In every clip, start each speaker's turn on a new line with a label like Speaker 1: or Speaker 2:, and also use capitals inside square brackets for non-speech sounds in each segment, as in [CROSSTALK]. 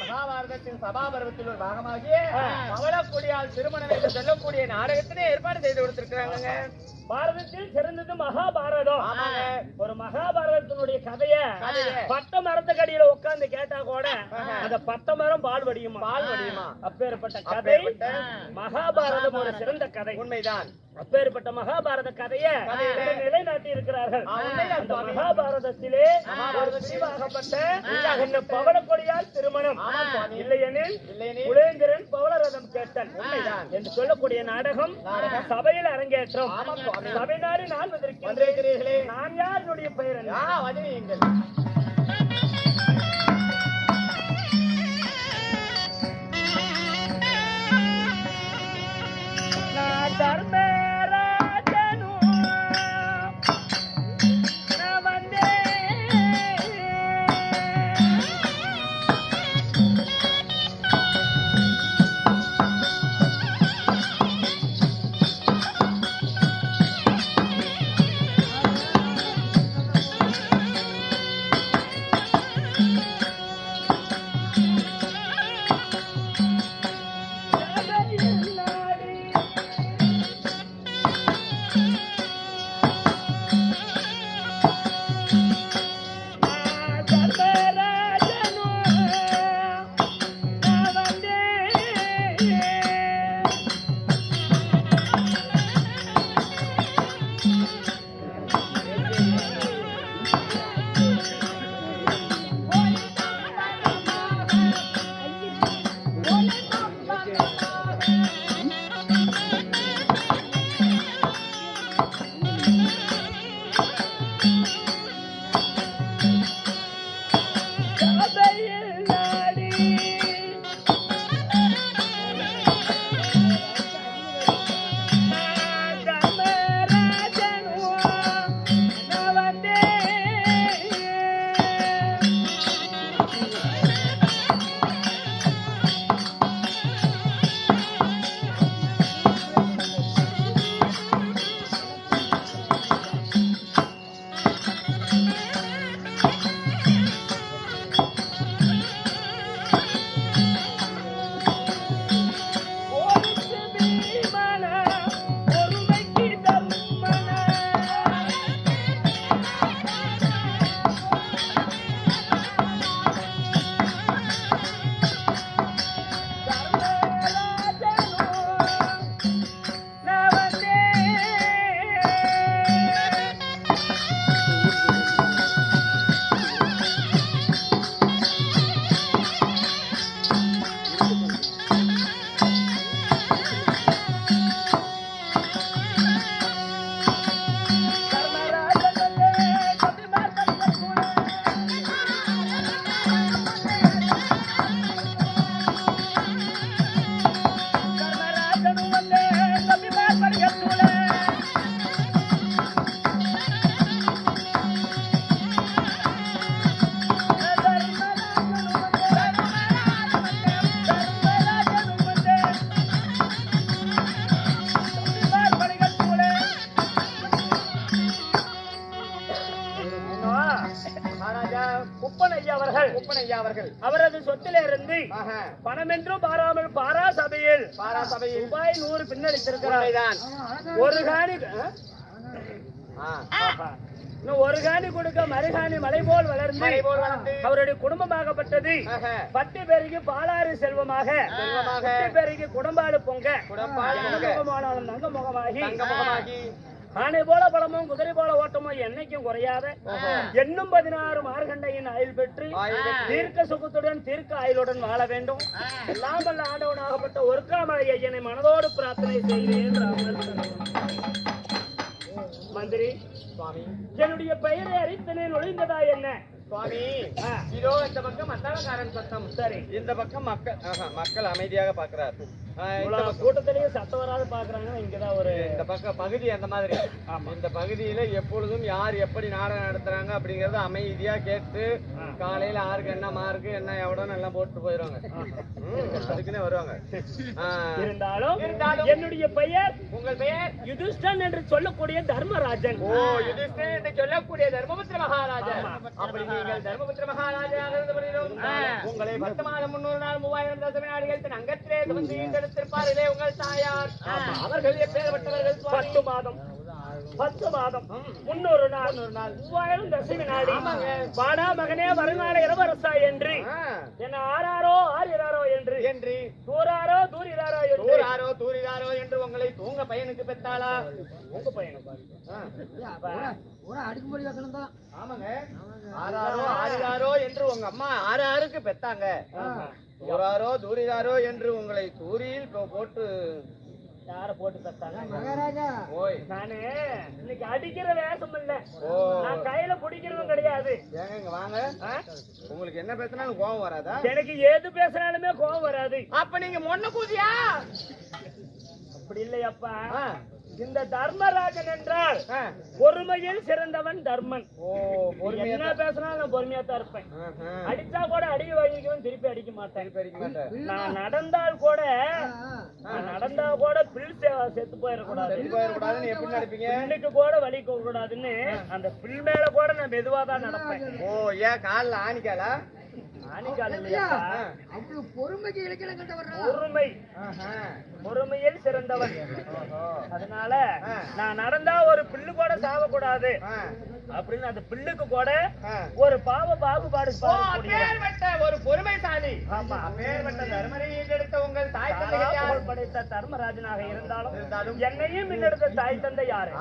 Speaker 1: மகாபாரதத்தின் சபாபர்வத்தில் ஒரு பாகமாகிய
Speaker 2: ஆ.
Speaker 1: பவளக்கொடியால் திருமணம் என்று சொல்லக்கூடிய நாடகத்தினை ஏற்பாடு செய்து கொடுத்திருக்கிறாங்க
Speaker 2: பாரதத்தில் சிறந்தது மகாபாரதம். ஒரு மகாபாரதத்தினுடைய கதைய. பட்ட மரத்துக்கடியில உட்கார்ந்து கேட்டா கூட. அந்த பட்ட மரம் பால் வடியுமா
Speaker 1: பால் வடியுமா?
Speaker 2: அப்பேற்பட்ட கதை மகாபாரதம் ஒரு சிறந்த கதை
Speaker 1: உண்மைதான்
Speaker 2: அப்பேற்பட்ட மகாபாரத கதைய நிலைநாட்டி இருக்கிறார்கள் அந்த. மகாபாரதத்திலே பிரிவாகப்பட்ட இந்த பவளக்கொடியால் திருமணம். இல்லையெனில் குலேந்திரன் பவளரதம்
Speaker 1: உண்மைதான்.
Speaker 2: என்று சொல்லக்கூடிய நாடகம். சபையில் அரங்கேற்றம். சபை நாடு நான்
Speaker 1: வந்திருக்கிறீர்களே.
Speaker 2: நான் யாருடைய பெயர்
Speaker 1: ஆஹா.
Speaker 2: பணமென்றும் பாராமல் பாரா சபையில்.
Speaker 1: பாரா சபையில்.
Speaker 2: ரூபாய் நூறு பின்னளித்திருக்கிறார்
Speaker 1: உண்மைதான்.
Speaker 2: ஒரு காணி ஒரு காணி கொடுக்க மறுகாணி மலை போல் வளர்ந்து அவருடைய குடும்பமாகப்பட்டது. பத்து பேருக்கு பாலாறு செல்வமாக. பத்து பேருக்கு குடம்பாடு பொங்க
Speaker 1: குடம்பாடு.
Speaker 2: முகமானாலும் தங்க முகமாகி. ஆனை போல பலமும் குதிரை போல ஓட்டமும் என்னைக்கும் குறையாத. எண்ணும் பதினாறு மார்கண்டையின் ஆயுள் பெற்று. தீர்க்க சுகத்துடன் தீர்க்க ஆயுளுடன் வாழ வேண்டும். எல்லாம் வல்ல ஆண்டவனாகப்பட்ட ஒருக்காமலை ஐயனை மனதோடு பிரார்த்தனை செய்கிறேன் மந்திரி
Speaker 1: சுவாமி.
Speaker 2: என்னுடைய பெயரை அறித்தனே நுழைந்ததா என்ன?
Speaker 1: சுவாமி. இதோ இந்த பக்கம் மத்தாளக்காரன் சத்தம்
Speaker 2: சரி.
Speaker 1: இந்த பக்கம் மக்கள் மக்கள் அமைதியாக பார்க்கிறார்
Speaker 2: கூட்டத்திலேயே சத்தம் வராத பாக்குறாங்க இங்கதான் ஒரு
Speaker 1: இந்த பக்கம் பகுதி அந்த மாதிரி. இந்த பகுதியில எப்பொழுதும் யார் எப்படி நாடகம் நடத்துறாங்க அப்படிங்கறத அமைதியா கேட்டு காலையில ஆறுக்கு என்ன மார்க்கு என்ன எவ்வளோன்னு எல்லாம் போட்டு போயிடுவாங்க. ம், அதுக்குன்னே வருவாங்க.
Speaker 2: இருந்தாலும் என்னுடைய பெயர்
Speaker 1: உங்கள் பெயர்?
Speaker 2: யுதிஷ்டன் என்று சொல்லக்கூடிய தர்மராஜன்.
Speaker 1: ஓ யுதிஷ்டர் என்று சொல்லக்கூடிய தர்மபுத்திர மகாராஜா அப்படி நீங்கள் தர்மபுத்திர மகாராஜாக உங்களை பத்து மாதம் முன்னூறு நாள் மூவாயிரம் தசமி நாடுகள் அங்கத்திலே சுமந்து ஈண்டெடுத்திருப்பார்களே உங்கள் தாயார். அவர்கள் எப்பேற்பட்டவர்கள்?
Speaker 2: பத்து மாதம். பத்து மாதம். முன்னூறு நாள். மூவாயிரம் தசமி நாடி வாடா மகனே வருங்கால இளவரசா என்று. என்ன ஆறாரோ ஆறிறாரோ என்று.
Speaker 1: என்று.
Speaker 2: தூராரோ தூரிறாரோ என்று.
Speaker 1: தூராரோ தூரிதாரோ என்று உங்களை தூங்க பையனுக்கு பெத்தாளா
Speaker 2: உங்க பையனுக்கு.
Speaker 1: ஆ. ஆமாங்க. ஆறாரோ ஆறிதாரோ என்று உங்க அம்மா ஆறு ஆறுக்கு பெத்தாங்க தூராரோ தூரிதாரோ என்று உங்களை தூரியில் போட்டு
Speaker 2: யார போட்டு தத்தாங்க
Speaker 1: ஓய்.
Speaker 2: நானு இன்னைக்கு அடிக்கிற வேஷம் இல்ல. நான் கையில பிடிக்கிறதும் கிடையாது.
Speaker 1: ஏங்க வாங்க? உங்களுக்கு என்ன பேசினாலும் கோவம் வராதா?
Speaker 2: எனக்கு எது பேசினாலுமே கோபம் வராது.
Speaker 1: அப்ப நீங்க மொன்ன கூதியா?
Speaker 2: அப்படி இல்லையப்பா. இந்த தர்மராஜன் என்றால். பொறுமையில் சிறந்தவன் தர்மன்.
Speaker 1: ஓ பொறுமையா
Speaker 2: என்ன பேசினாலும் நான் பொறுமையா தான் இருப்பேன். அடிச்சா கூட அடி வாங்கிக்குவேன் திருப்பி அடிக்க மாட்டேன்.
Speaker 1: திருப்பி அடிக்க மாட்டேன்.
Speaker 2: நான் நடந்தால் கூட நான் நடந்தா கூட பில் சே- செத்து போயிடக்கூடாது. பில்லுக்கு கூட வலி கூடாதுன்னு அந்த பில் மேல கூட நான் மெதுவா தான் நடப்பேன்.
Speaker 1: ஓ ஏன் கால்ல ஆணிக்காலா?
Speaker 2: ஆணிக்கால்
Speaker 3: பொறுமைக்கு இலக்கணம்
Speaker 2: பொறுமை.
Speaker 1: ஆஹா.
Speaker 2: பொறுமையில் சிறந்தவன். அதனால. நான் நடந்தா ஒரு பில்லு கூட சாவக்கூடாது. அப்படின்னு அந்த பில்லுக்கு கூட. ஒரு பாவ பாகுபாடு
Speaker 1: ஒரு பொறுமைசாலி.
Speaker 2: ஆமா.
Speaker 1: அப்பேற்பட்ட தர்மரை ஈண்டெடுத்த உங்கள் தாய்
Speaker 2: புகழ் படைத்த தர்மராஜனாக இருந்தாலும்
Speaker 1: இருந்தாலும்
Speaker 2: என்னையும் முன்னெடுத்த தாய் தந்தை யாரு?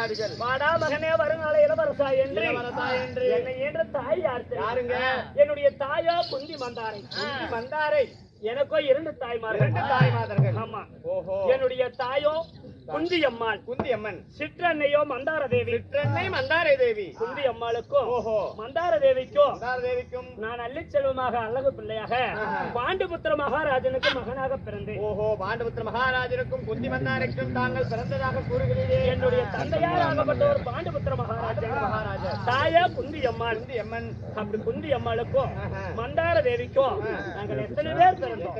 Speaker 1: நாடுகள்
Speaker 2: வாடா மகனே வருங்கால இளவரசா என்று
Speaker 1: இளவரசா என்று.
Speaker 2: என்னை என்ற தாய்?
Speaker 1: யாருங்க?
Speaker 2: என்னுடைய தாயோ குந்தி மந்தாரை.
Speaker 1: குந்தி மந்தாரை
Speaker 2: எனக்கோ இரண்டு தாய்மார்கள்.
Speaker 1: இரண்டு தாய்மாதர்கள்.
Speaker 2: ஆமா.
Speaker 1: ஓஹோ.
Speaker 2: என்னுடைய தாயோ குந்தி அம்மாள்
Speaker 1: குந்தி அம்மன்
Speaker 2: சிற்றன்னையோ மந்தார தேவி
Speaker 1: சிற்றன்னை மந்தாரை தேவி
Speaker 2: குந்தி அம்மாளுக்கும்
Speaker 1: ஓஹோ.
Speaker 2: மந்தார தேவிக்கும்
Speaker 1: மந்தார தேவிக்கும்
Speaker 2: நான் அள்ளி செல்வமாக அழகு பிள்ளையாக. பாண்டுபுத்திர மகாராஜனுக்கு மகனாக பிறந்தேன்.
Speaker 1: ஓஹோ. பாண்டபுத்திர மகாராஜனுக்கும் குந்தி மந்தாரைக்கும் தாங்கள் பிறந்ததாக கூறுகிறீரே.
Speaker 2: என்னுடைய தந்தையார் ஆகப்பட்ட ஒரு பாண்டுபுத்திர மகாராஜா
Speaker 1: மகாராஜா.
Speaker 2: தாயா குந்தி அம்மாள்
Speaker 1: குந்தி அம்மன்
Speaker 2: அப்படி குந்தி அம்மாளுக்கும். மந்தார தேவிக்கும் நாங்கள் எத்தனை பேர் பிறந்தோம்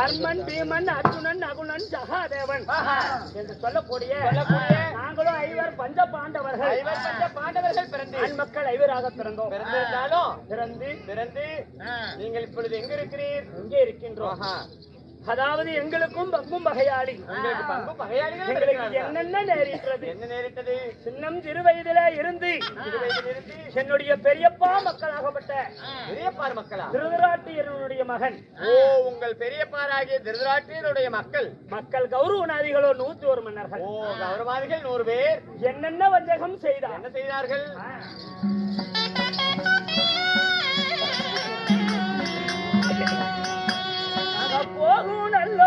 Speaker 2: தர்மன் பீமன் அர்ஜுனன் நகுலன் சகாதேவன் என்று சொல்லக்கூடிய நாங்களும் ஐவர் பஞ்ச பாண்டவர்கள்.
Speaker 1: ஐவர் பஞ்ச பாண்டவர்கள் பிறந்து.
Speaker 2: ஆண் மக்கள் ஐவராக பிறந்தோம்.
Speaker 1: பிறந்திருந்தாலும்
Speaker 2: பிறந்து
Speaker 1: பிறந்து நீங்கள் இப்பொழுது எங்க இருக்கிறீர்?
Speaker 2: இங்கே இருக்கின்றோம். அதாவது எங்களுக்கும் பங்கும்
Speaker 1: பகையாளிகள்
Speaker 2: எங்களுக்கு. என்னென்ன நேரிட்டது?
Speaker 1: என்ன நேரிட்டது?
Speaker 2: சின்னம் சிறு வயதிலே இருந்து என்னுடைய பெரியப்பா மக்களாகப்பட்ட
Speaker 1: பெரியப்பார் மக்களா?
Speaker 2: திருதராட்டியனுடைய மகன்.
Speaker 1: ஓ உங்கள் பெரியப்பாராகிய திருதராட்டியருடைய மக்கள்.
Speaker 2: மக்கள் கௌரவநாதிகளோ நூத்தி ஒரு மன்னர்கள்.
Speaker 1: ஓ கௌரவாதிகள் நூறு பேர்.
Speaker 2: என்னென்ன வஞ்சகம் செய்தார்?
Speaker 1: என்ன செய்தார்கள்?
Speaker 2: நாங்க [LAUGHS] போகும் நல்லோ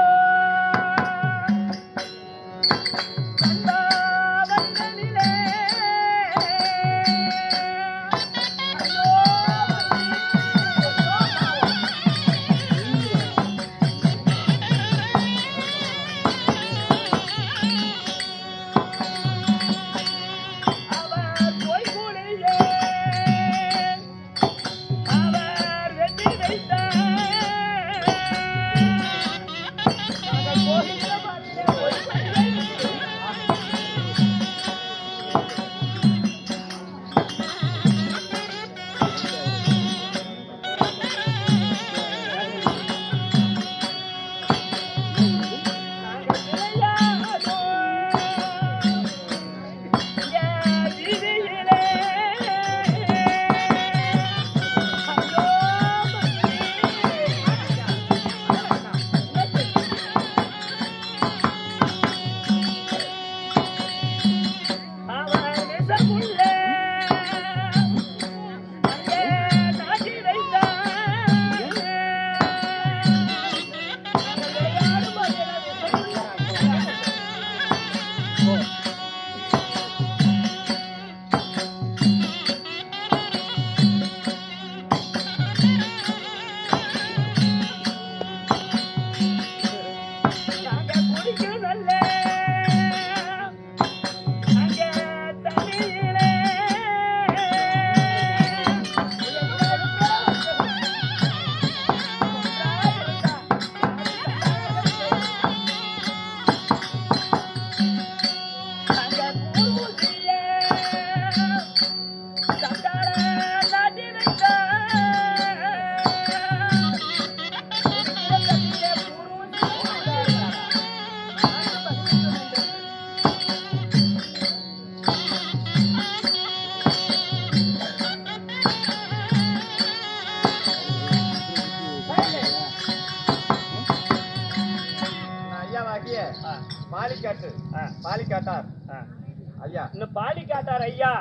Speaker 2: இன்னும் பாடி காட்டார் ஐயா.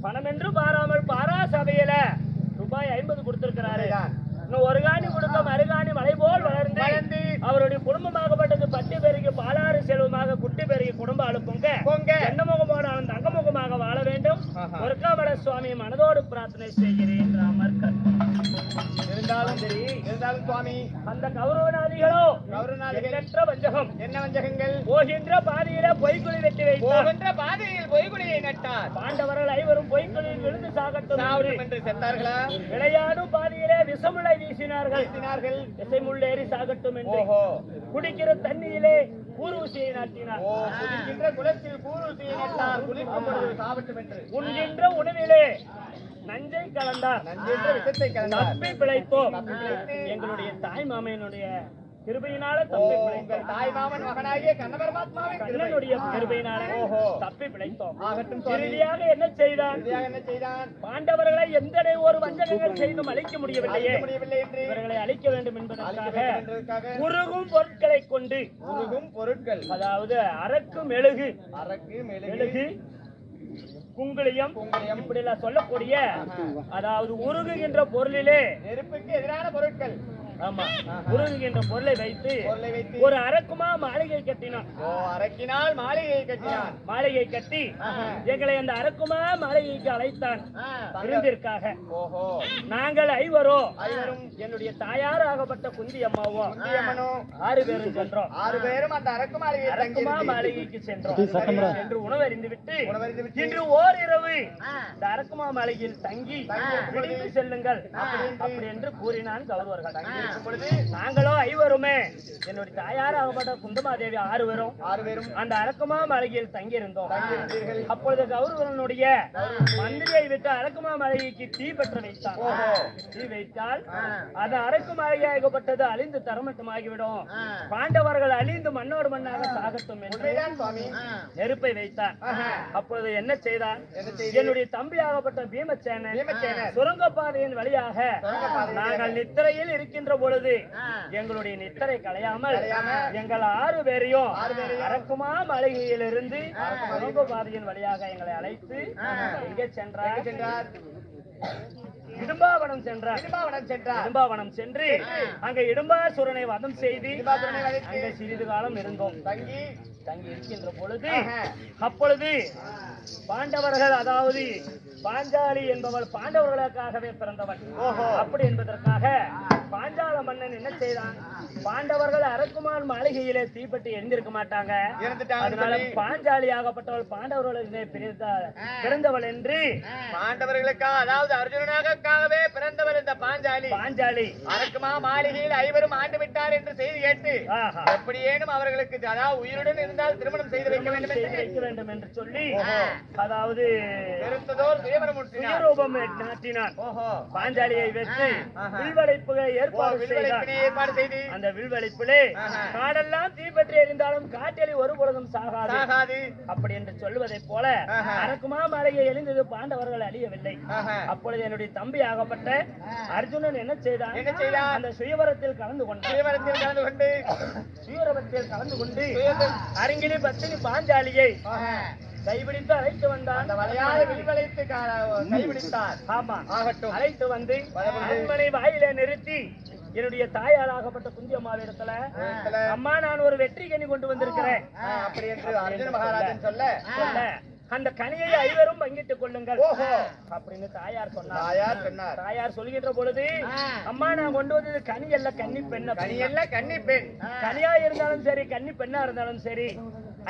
Speaker 2: பணம் என்று பாராமல் பாரா சபையில ரூபாய் ஐம்பது கொடுத்திருக்கிறாரு. இன்னும் ஒரு காணி கொடுக்க மறுகாணி மலை போல் வளர்ந்து
Speaker 1: வளர்ந்து
Speaker 2: அவருடைய குடும்பமாகப்பட்டது பத்து பேருக்கு பாலாறு செல்வமாக குட்டி பெருகி குடும்ப அழுப்புங்க
Speaker 1: பொங்க.
Speaker 2: எந்த முகமோடாலும் தங்க முகமாக வாழ வேண்டும்
Speaker 1: ஆஹா.
Speaker 2: ஒருக்காமட சுவாமி மனதோடு பிரார்த்தனை செய்கிறேன் ராமர்கள்
Speaker 1: இருந்தாலும் சரி இருந்தாலும் சுவாமி.
Speaker 2: அந்த கௌரவநாதிகளோ
Speaker 1: கௌரவநாதிகள்.
Speaker 2: எண்ணற்ற வஞ்சகம்.
Speaker 1: என்ன வஞ்சகங்கள்?
Speaker 2: போகின்ற பாதையில பொய்க்குழி வெட்டி வைத்தார்.
Speaker 1: போகின்ற பாதையில் பொய்குடியை நட்டார்.
Speaker 2: பாண்டவர்கள் ஐவரும் பொய்க்குழியில் விழுந்து சாகட்டும் என்று.
Speaker 1: செத்தார்களா?
Speaker 2: விளையாடும் பாதையிலே விஷமுளை வீசினார்கள்.
Speaker 1: பேசினார்கள்
Speaker 2: திசை முள்ளேறி சாகட்டும் என்று. குடிக்கிற தண்ணியிலே ஊர்வசியை நாட்டினார்
Speaker 1: குடிக்கின்ற குலத்தில் கூறுத்தியை நட்டார். குளிக்கும் பொழுது சாவட்டும் என்று
Speaker 2: உண்கின்ற உணவிலே நஞ்சை கலந்தார்.
Speaker 1: நஞ்சென்ற விஷத்தை கலந்தார்
Speaker 2: தப்பி
Speaker 1: பிழைத்து.
Speaker 2: எங்களுடைய தாய் மாமையினுடைய கிருபையினால தப்பி பிழைத்தோம்.
Speaker 1: தாய் மாமன் மகனாகிய கண்ணபரமாத்மாவின்.
Speaker 2: கண்ணனுடைய கிருபையினால. தப்பி பிழைத்தோம்.
Speaker 1: ஆகட்டும்
Speaker 2: இறுதியாக என்ன செய்தான்?
Speaker 1: என்ன செய்தான்?
Speaker 2: பாண்டவர்களை எந்த ஒரு வஞ்சகங்கள் செய்தும் அழிக்க முடியவில்லையே.
Speaker 1: முடியவில்லை என்று.
Speaker 2: இவர்களை அழிக்க வேண்டும் என்பதற்காக உருகும் பொருட்களை கொண்டு
Speaker 1: உருகும் பொருட்கள்.
Speaker 2: அதாவது அரக்கு மெழுகு.
Speaker 1: அரக்கு மெழுகு.
Speaker 2: குங்குளியம். இப்படி எல்லாம் சொல்லக்கூடிய அதாவது உருகுகின்ற பொருளிலே
Speaker 1: நெருப்புக்கு எதிரான பொருட்கள்.
Speaker 2: ஆமா. பொருளை வைத்து
Speaker 1: பொருளை வைத்து
Speaker 2: ஒரு அரக்குமா மாளிகை கட்டினான்.
Speaker 1: ஓ அரக்கினால் மாளிகையை கட்டினான்.
Speaker 2: மாளிகை கட்டி எங்களை அந்த அரக்குமா மாளிகைக்கு அழைத்தான் விருந்திற்காக.
Speaker 1: ஓஹோ.
Speaker 2: நாங்கள் ஐவரோ
Speaker 1: ஐவரும்
Speaker 2: என்னுடைய தாயார் ஆகப்பட்ட குந்தி அம்மாவோ ஆறு பேரும் சென்றோம்.
Speaker 1: ஆறு பேரும் அந்த
Speaker 2: அரக்குமா மாளிகைக்கு சென்றோம். என்று உணவறிந்து விட்டு
Speaker 1: உணவறிந்து விட்டு
Speaker 2: இன்று ஓரிரவு இந்த அரக்குமா மாளிகையில் தங்கி செல்லுங்கள். அப்படி என்று கூறினான் கௌரவர்கள்
Speaker 1: இருக்கும் பொழுது
Speaker 2: நாங்களோ ஐவருமே என்னுடைய தாயார் ஆகப்பட்ட குந்தமாதேவி ஆறு பேரும்
Speaker 1: ஆறு பேரும்
Speaker 2: அந்த அரக்குமா மாளிகையில் தங்கியிருந்தோம். அப்பொழுது கௌரவனுடைய மந்திரியை விட்டு அரக்குமா மாளிகைக்கு தீ பற்ற வைத்தார். தீ வைத்தால் அது அரக்கு மாளிகையாகப்பட்டது அழிந்து தரமட்டமாகிவிடும். பாண்டவர்கள் அழிந்து மண்ணோடு மண்ணாக சாகட்டும் என்று நெருப்பை வைத்தார் அப்பொழுது என்ன செய்தார்
Speaker 1: என்ன செய்து?
Speaker 2: என்னுடைய தம்பியாகப்பட்ட பீமசேனன்
Speaker 1: பீமசேனன்
Speaker 2: சுரங்கப்பாதையின் வழியாக நாங்கள் நித்திரையில் இருக்கின்ற பொழுது எங்களுடைய நித்திரை களையாமல்
Speaker 1: கலையாம
Speaker 2: எங்கள் ஆறு பேரையும் அரக்குமா மாளிகையிலிருந்து சுரங்கப்பாதையின் வழியாக எங்களை அழைத்து எங்கே சென்றார்?
Speaker 1: சென்றார்?
Speaker 2: இடும்பாவனம் சென்றார்.
Speaker 1: திருமாவனம் சென்றார்.
Speaker 2: இடும்பாவனம் சென்று அங்க இடும்பாசுரனை வதம் செய்து அங்க சிறிது காலம் இருந்தோம்.
Speaker 1: தங்கி
Speaker 2: தங்கி இருக்கின்ற பொழுது. அப்பொழுது பாண்டவர்கள் அதாவது பாஞ்சாலி என்பவள் பாண்டவர்களுக்காகவே பிறந்தவள்.
Speaker 1: ஓஹோ.
Speaker 2: அப்படி என்பதற்காக மன்னன் என்ன செய்தான். பாண்டவர்கள் அரக்குமார் மாளிகையிலே தீப்பற்றி எரிந்திருக்க மாட்டாங்க. அதனால பாஞ்சாலி ஆகப்பட்டவள் பாண்டவர்களுக்கு பிறந்த- பிறந்தவள் என்று
Speaker 1: பாண்டவர்களுக்காக அதாவது அர்ஜுனனாகவே பிறந்தவர் இந்த பாஞ்சாலி.
Speaker 2: பாஞ்சாலி.
Speaker 1: அரக்குமா மாளிகையில் ஐவரும் ஆண்டு விட்டார் என்று செய்தி கேட்டு எப்படியேனும் அவர்களுக்கு அதாவது உயிருடன் இருந்தால் திருமணம் செய்து வைக்க வேண்டும்
Speaker 2: செய்து
Speaker 1: என்று.
Speaker 2: வைக்க வேண்டும் என்று சொல்லி. அதாவது சுயரூபம் நாட்டினான். பாஞ்சாலியை. வில்வளைப்புகளை
Speaker 1: ஓ,
Speaker 2: ஏற்பாடு
Speaker 1: ஏற்பாடு செய்து
Speaker 2: அந்த வில்வளைப்பிலே. காடெல்லாம் தீப்பற்றி எரிந்தாலும் காட்டெலி ஒரு பொழுதும் சாகாது அப்படி என்று சொல்வதைப் போல. அரக்குமா மாளிகை எழுந்தது பாண்டவர்கள் அழியவில்லை. அப்பொழுது என்னுடைய தம்பி ஆகப்பட்ட அர்ஜுனன் என்ன செய்தான்
Speaker 1: என்ன செய்தான்?
Speaker 2: அந்த சுயவரத்தில் கலந்து கொண்டான்
Speaker 1: சுயமரத்தில் கலந்து கொண்டு
Speaker 2: சுயவரத்தில் கலந்து கொண்டு அரங்கிலி பத்தினி பாஞ்சாலியை. கைபிடித்து அழைத்து
Speaker 1: வளையாத வில்வளைத்து கைபிடித்தார்
Speaker 2: ஆமா
Speaker 1: ஆகட்டும்
Speaker 2: அழைத்து வந்து. அரண்மனை வாயிலே நிறுத்தி என்னுடைய தாயாராகப்பட்ட குந்தி அம்மாவிடத்துல
Speaker 1: இடத்துல,
Speaker 2: அம்மா நான் ஒரு வெற்றி கனி கொண்டு வந்திருக்கிறேன்.
Speaker 1: அப்படி என்று அர்ஜுன மகாராஜன் சொல்ல.
Speaker 2: அந்த கனியை ஐவரும் பங்கிட்டுக் கொள்ளுங்கள். அப்படின்னு தாயார் சொன்னார்.
Speaker 1: தாயார் சொன்னார்.
Speaker 2: தாயார் சொல்கின்ற பொழுது அம்மா நான் கொண்டு வந்தது கனி அல்ல கன்னி பெண்
Speaker 1: கனி. எல்லாம் கன்னி பெண்
Speaker 2: கனியா இருந்தாலும் சரி கன்னி பெண்ணா இருந்தாலும் சரி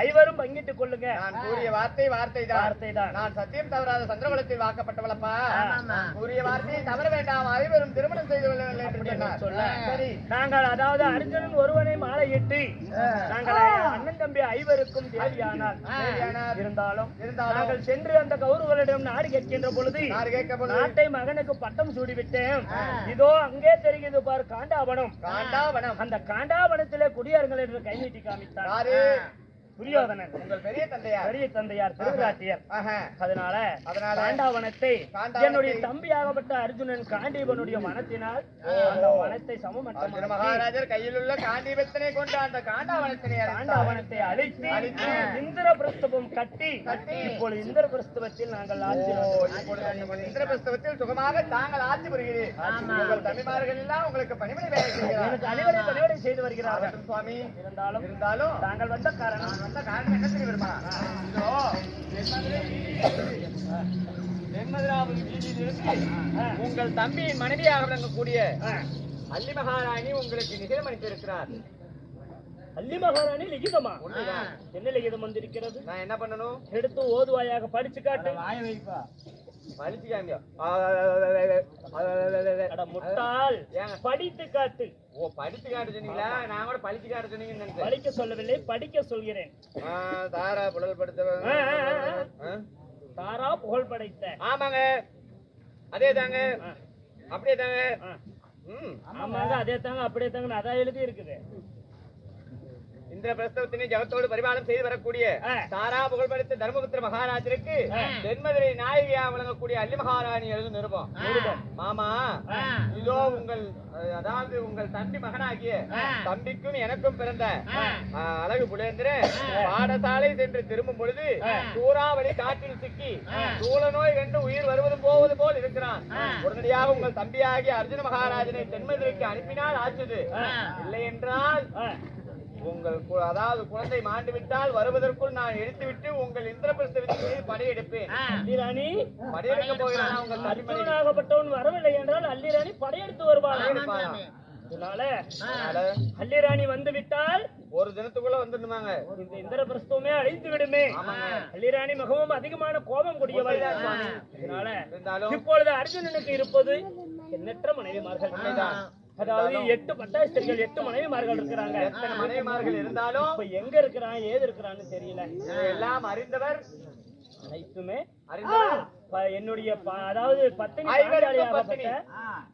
Speaker 2: ஐவரும் பங்கிட்டுக் கொள்ளுங்க.
Speaker 1: நான் கூறிய வார்த்தை வார்த்தை தான்
Speaker 2: வார்த்தை தான்
Speaker 1: நான் சத்தியம் தவறாத சந்திரகுலத்தில் வாக்கப்பட்டவளப்பா? கூறிய வார்த்தையை தவற வேண்டாம். ஐவரும் திருமணம் செய்து கொள்ளவில்லை என்று சொன்னார்.
Speaker 2: சொல்ல.
Speaker 1: சரி.
Speaker 2: நாங்கள் அதாவது அர்ஜுனன் ஒருவனை மாலையிட்டு நாங்கள் அண்ணன் தம்பி ஐவருக்கும் தேவையானால் இருந்தாலும்
Speaker 1: இருந்தாலும்
Speaker 2: நாங்கள் சென்று அந்த கௌரவர்களிடம் நாடு கேட்கின்ற பொழுது
Speaker 1: நாடு கேட்க பொழுது
Speaker 2: நாட்டை மகனுக்கு பட்டம் சூடிவிட்டேன். இதோ அங்கே தெரிகிறது பார் காண்டாவனம்.
Speaker 1: காண்டாவனம்.
Speaker 2: அந்த காண்டாவனத்திலே குடியாருங்கள் என்று கை நீட்டி காமித்தார்.
Speaker 1: யாரு?
Speaker 2: துரியோதனன்
Speaker 1: உங்கள் பெரிய தந்தையார்.
Speaker 2: பெரிய தந்தையார் திருவிராட்டியர். அதனால
Speaker 1: அதனால
Speaker 2: என்னுடைய தம்பியாகப்பட்ட அர்ஜுனன் காண்டீபனுடைய வனத்தினால் அந்த வனத்தை சமமட்டம்
Speaker 1: மகாராஜர் கையில் உள்ள காண்டீபத்தினை கொண்டு அந்த காண்டாவனத்தினை.
Speaker 2: காண்டாவனத்தை அழித்து இந்திர பிரஸ்தபம் கட்டி
Speaker 1: கட்டி,
Speaker 2: இப்பொழுது இந்திர பிரஸ்தவத்தில் நாங்கள் ஆட்சி
Speaker 1: இந்திரபிரஸ்தவத்தில் சுகமாக தாங்கள் ஆட்சி உங்கள் தம்பிமார்கள் எல்லாம் உங்களுக்கு பணிபுரி வேலை செய்கிறார்
Speaker 2: எனக்கு அனைவரை பணிவடை செய்து வருகிறார்கள்.
Speaker 1: சுவாமி.
Speaker 2: இருந்தாலும்
Speaker 1: இருந்தாலும்
Speaker 2: தாங்கள் வந்த காரணம்.
Speaker 1: வந்த காரணம் என்ன தெரியுமா இதோ தென்மதுராபுரி வீதியிலிருந்து உங்கள் தம்பியின் மனைவியாக விளங்கக்கூடிய அல்லி மகாராணி உங்களுக்கு நிகழம் அளித்திருக்கிறார்.
Speaker 2: அல்லி மகாராணி லிகிதமா. என்ன லிகிதம் வந்திருக்கிறது?
Speaker 1: நான் என்ன பண்ணணும்?
Speaker 2: எடுத்து ஓதுவாயாக படிச்சு காட்டு.
Speaker 1: பழிச்சு காமியோ
Speaker 2: முட்டாள்? படித்து காட்டு.
Speaker 1: ஓ படிச்சு காட்ட சொன்னீங்களா? நான் கூட பழிச்சு காட்ட சொன்னீங்கன்னு
Speaker 2: படிக்க சொல்லவில்லை படிக்க சொல்கிறேன்.
Speaker 1: தாரா புழல் படுத்த?
Speaker 2: தாரா புகழ் படைத்த
Speaker 1: ஆமாங்க. அதே தாங்க. அப்படியே தாங்க.
Speaker 2: ஆமாங்க அதே தாங்க அப்படியே தாங்க அதான் எழுதி இருக்குது
Speaker 1: இந்த பிரஸ்தவத்தினை ஜகத்தோடு பரிமாணம் செய்து வரக்கூடிய. தாரா புகழ்பெடுத்த தர்மபுத்திர மகாராஜருக்கு. தென்மதுரை நாயகியா விளங்கக்கூடிய அல்லி மகாராணி எழுதும் நிருபம். மாமா. இதோ அதாவது உங்கள் தம்பி மகனாகிய தம்பிக்கும் எனக்கும் பிறந்த அழகு புலேந்திரன் பாடசாலை சென்று திரும்பும் பொழுது சூறாவளி காற்றில் சிக்கி சூழ நோய் கண்டு உயிர் வருவது போவது போல் இருக்கிறான். உடனடியாக உங்கள் தம்பியாகிய அர்ஜுன மகாராஜனை தென்மதுரைக்கு அனுப்பினால் ஆச்சுது. இல்லை என்றால் உங்கள் அதாவது குழந்தை மாண்டு விட்டால் வருவதற்குள் நான் எடுத்துவிட்டு உங்கள் இந்திரபிரஸ்தவத்தின் மீது படையெடுப்பேன்
Speaker 2: அல்லிராணி
Speaker 1: படையெடுக்க போகிறானா உங்கள் தம்பி
Speaker 2: அர்ஜுனாகப்பட்டவன் வரவில்லை என்றால் அல்லிராணி படையெடுத்து வருவாள். அல்லிராணி வந்து விட்டால்
Speaker 1: ஒரு தினத்துக்குள்ள வந்துருமாங்க
Speaker 2: இந்த இந்திரபிரஸ்தவமே அழித்து விடுமே. அல்லிராணி மிகவும் அதிகமான கோபம் கொடியவள்.
Speaker 1: இருந்தாலும்
Speaker 2: இப்பொழுது அர்ஜுனனுக்கு இருப்பது எண்ணற்ற மனைவிமார்கள். அதாவது எட்டு பட்டாஸ்திரிகள் எட்டு மனைவிமார்கள் இருக்கிறாங்க.
Speaker 1: எத்தனை மனைவிமார்கள் இருந்தாலும்
Speaker 2: இப்ப எங்க இருக்கிறான் ஏது இருக்கிறான்னு தெரியல.
Speaker 1: எல்லாம் அறிந்தவர்
Speaker 2: அனைத்துமே என்னுடைய அதாவது பத்தினி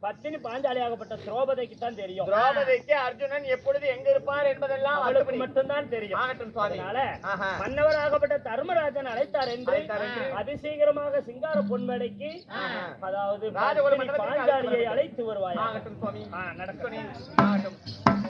Speaker 2: பத்தினி. பாஞ்சாலியாகப்பட்ட திரௌபதிக்கு தான் தெரியும்.
Speaker 1: திரௌபதிக்கு அர்ஜுனன் எப்பொழுது எங்க இருப்பார் என்பதெல்லாம்
Speaker 2: அவளுக்கு மட்டும்தான் தெரியும். அதனால. மன்னவராகப்பட்ட தர்மராஜன் அழைத்தார் என்று. அதிசீக்கிரமாக சிங்கார பொன்மடைக்கு. அதாவது பாஞ்சாலியை
Speaker 1: அழைத்து
Speaker 2: வருவாயா நடக்கும்